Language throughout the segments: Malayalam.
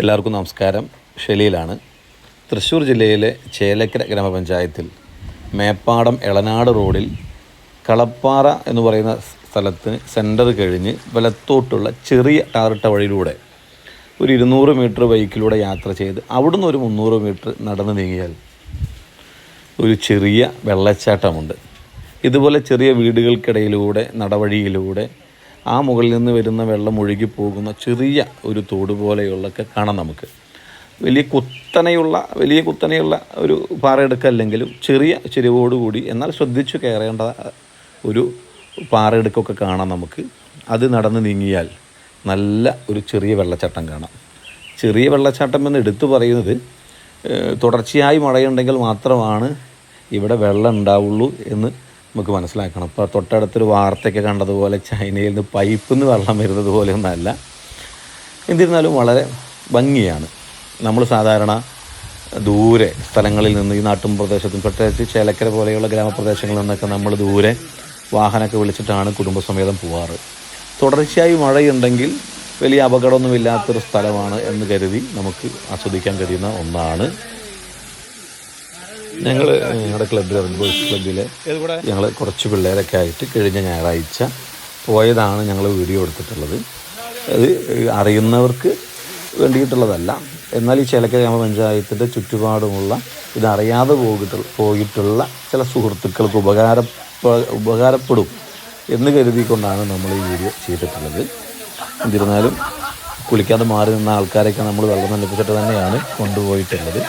എല്ലാവർക്കും നമസ്കാരം. ഷെലിയിലാണ് തൃശ്ശൂർ ജില്ലയിലെ ചേലക്കര ഗ്രാമപഞ്ചായത്തിൽ മേപ്പാടം എളനാട് റോഡിൽ കളപ്പാറ എന്ന് പറയുന്ന സ്ഥലത്തിന് സെന്റർ കഴിഞ്ഞ് വലത്തോട്ടുള്ള ചെറിയ ടാറിട്ട വഴിയിലൂടെ ഒരു ഇരുന്നൂറ് മീറ്റർ ബൈക്കിലൂടെ യാത്ര ചെയ്ത് അവിടുന്ന് ഒരു മുന്നൂറ് മീറ്റർ നടന്നു നീങ്ങിയാൽ ഒരു ചെറിയ വെള്ളച്ചാട്ടമുണ്ട്. ഇതുപോലെ ചെറിയ വീടുകൾക്കിടയിലൂടെ നടവഴിയിലൂടെ ആ മുകളിൽ നിന്ന് വരുന്ന വെള്ളം ഒഴുകി പോകുന്ന ചെറിയ ഒരു തോട് പോലെയുള്ളൊക്കെ കാണാം നമുക്ക്. വലിയ കുത്തനെയുള്ള വലിയ കുത്തനെയുള്ള ഒരു പാറയെടുക്കല്ലെങ്കിലും ചെറിയ ചെരിവോടുകൂടി എന്നാൽ ശ്രദ്ധിച്ചു കയറേണ്ട ഒരു പാറയെടുക്കൊക്കെ കാണാം നമുക്ക്. അത് നടന്ന് നീങ്ങിയാൽ നല്ല ഒരു ചെറിയ വെള്ളച്ചാട്ടം കാണാം. ചെറിയ വെള്ളച്ചാട്ടം എന്ന് എടുത്തു പറയുന്നത് തുടർച്ചയായി മഴയുണ്ടെങ്കിൽ മാത്രമാണ് ഇവിടെ വെള്ളം ഉണ്ടാവുള്ളൂ എന്ന് നമുക്ക് മനസ്സിലാക്കണം. ഇപ്പോൾ തൊട്ടടുത്തൊരു വാർത്തയൊക്കെ കണ്ടതുപോലെ ചൈനയിൽ നിന്ന് പൈപ്പിൽ നിന്ന് വെള്ളം വരുന്നത് പോലെയൊന്നല്ല എന്നിരുന്നാലും വളരെ ഭംഗിയാണ്. നമ്മൾ സാധാരണ ദൂരെ സ്ഥലങ്ങളിൽ നിന്ന് ഈ നാട്ടും പ്രദേശത്തും പ്രത്യേകിച്ച് ചേലക്കര പോലെയുള്ള ഗ്രാമപ്രദേശങ്ങളിൽ നിന്നൊക്കെ നമ്മൾ ദൂരെ വാഹനമൊക്കെ വിളിച്ചിട്ടാണ് കുടുംബസമേതം പോവാറ്. തുടർച്ചയായി മഴയുണ്ടെങ്കിൽ വലിയ അപകടമൊന്നുമില്ലാത്തൊരു സ്ഥലമാണ് എന്ന് കരുതി നമുക്ക് ആസ്വദിക്കാൻ കഴിയുന്ന ഒന്നാണ്. ഞങ്ങൾ ഞങ്ങളുടെ ക്ലബ്ബിൽ റെഡ് ബോയ്സ് ക്ലബ്ബിൽ ഞങ്ങൾ കുറച്ച് പിള്ളേരൊക്കെ ആയിട്ട് കഴിഞ്ഞ ഞായറാഴ്ച പോയതാണ് ഞങ്ങൾ വീഡിയോ എടുത്തിട്ടുള്ളത്. അത് അറിയുന്നവർക്ക് വേണ്ടിയിട്ടുള്ളതല്ല. എന്നാൽ ഈ ചിലക്ക ഗ്രാമപഞ്ചായത്തിന്റെ ചുറ്റുപാടുമുള്ള ഇതറിയാതെ പോയിട്ട് പോയിട്ടുള്ള ചില സുഹൃത്തുക്കൾക്ക് ഉപകാര ഉപകാരപ്പെടും എന്ന് കരുതിക്കൊണ്ടാണ് നമ്മൾ ഈ വീഡിയോ ചെയ്തിട്ടുള്ളത്. എന്നിരുന്നാലും കുളിക്കാതെ മാറി നിന്ന ആൾക്കാരൊക്കെ നമ്മൾ വെള്ളം നനപ്പിച്ചിട്ട് തന്നെയാണ് കൊണ്ടുപോയിട്ടുള്ളത്.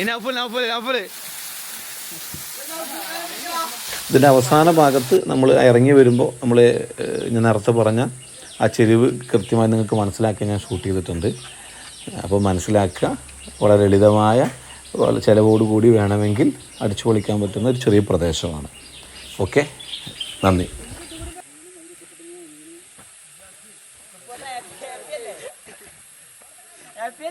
ഇനി അഫുൽ അഫുൽ അഫുൽ ഇതിന്റെ അവസാന ഭാഗത്ത് നമ്മൾ ഇറങ്ങി വരുമ്പോൾ നമ്മൾ ഞാൻ നേരത്തെ പറഞ്ഞ ആ ചെരുവ് കൃത്യമായി നിങ്ങൾക്ക് മനസ്സിലാക്കി ഞാൻ ഷൂട്ട് ചെയ്തിട്ടുണ്ട്. അപ്പോൾ മനസ്സിലാക്കുക. വളരെ ലളിതമായ ചിലവോട് കൂടി വേണമെങ്കിൽ അടിച്ചു പൊളിക്കാൻ പറ്റുന്ന ഒരു ചെറിയ പ്രദേശമാണ്. ഓക്കെ? നന്ദി. ഹാപ്പി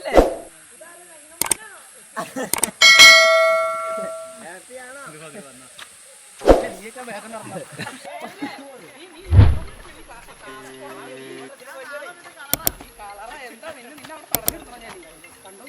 കളറാ എന്താ നിന്നെ അവിടെ പറഞ്ഞു കണ്ടോ